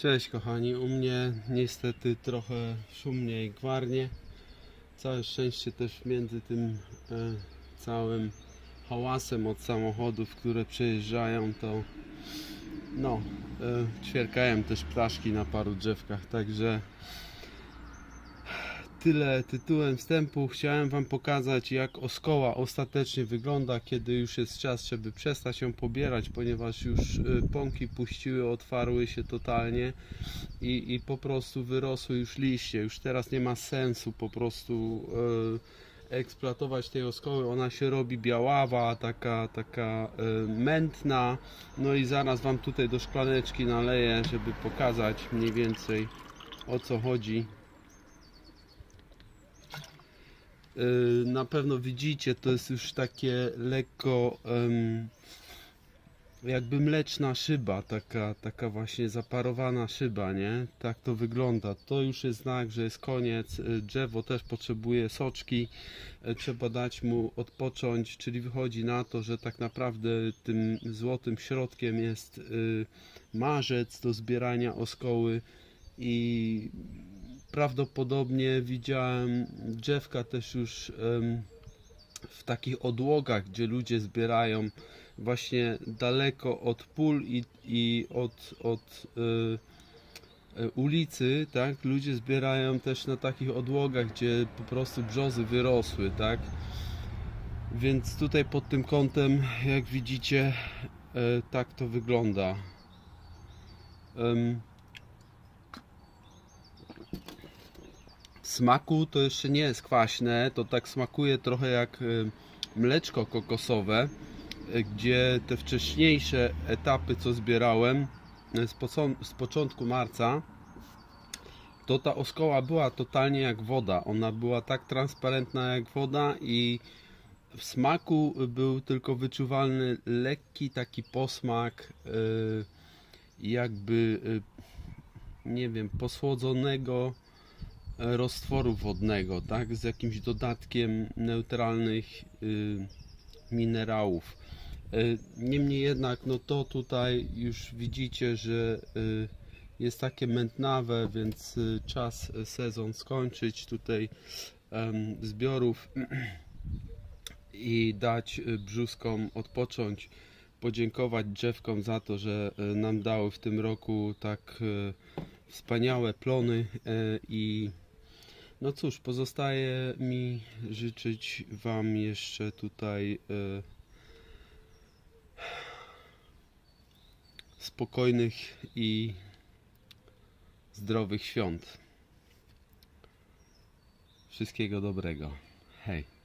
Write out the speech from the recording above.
Cześć kochani, u mnie niestety trochę szumnie i gwarnie. Całe szczęście też między tym e, całym hałasem od samochodów, które przejeżdżają, to no, e, ćwierkają też ptaszki na paru drzewkach, także tyle tytułem wstępu. Chciałem Wam pokazać, jak oskoła ostatecznie wygląda, kiedy już jest czas, żeby przestać ją pobierać, ponieważ już y, pąki puściły, otwarły się totalnie i, i po prostu wyrosły już liście. Już teraz nie ma sensu po prostu y, eksploatować tej oskoły. Ona się robi biaława, taka, taka y, mętna. No i zaraz Wam tutaj do szklaneczki naleję, żeby pokazać mniej więcej o co chodzi. Y, na pewno widzicie, to jest już takie lekko jakby mleczna szyba, taka, taka właśnie zaparowana szyba, nie? Tak to wygląda. To już jest znak, że jest koniec. Y, Drzewo też potrzebuje soczki, y, trzeba dać mu odpocząć, czyli wychodzi na to, że tak naprawdę tym złotym środkiem jest y, marzec do zbierania oskoły i prawdopodobnie widziałem drzewka też już w takich odłogach, gdzie ludzie zbierają właśnie daleko od pól i, i od, od y, y, ulicy, tak? Ludzie zbierają też na takich odłogach, gdzie po prostu brzozy wyrosły, tak? Więc tutaj pod tym kątem, jak widzicie, y, tak to wygląda. Smaku to jeszcze nie jest kwaśne, to tak smakuje trochę jak y, mleczko kokosowe, y, gdzie te wcześniejsze etapy, co zbierałem y, z, początku marca, to ta oskoła była totalnie jak woda. Ona była tak transparentna jak woda i w smaku był tylko wyczuwalny lekki taki posmak, jakby nie wiem, posłodzonego roztworu wodnego, tak, z jakimś dodatkiem neutralnych y, minerałów. Y, Niemniej jednak, no to tutaj już widzicie, że y, jest takie mętnawe, więc y, czas y, sezon skończyć tutaj em, zbiorów i dać y, brzuskom odpocząć, podziękować drzewkom za to, że y, nam dały w tym roku tak y, wspaniałe plony y, i no cóż, pozostaje mi życzyć Wam jeszcze tutaj y, spokojnych i zdrowych świąt. Wszystkiego dobrego. Hej.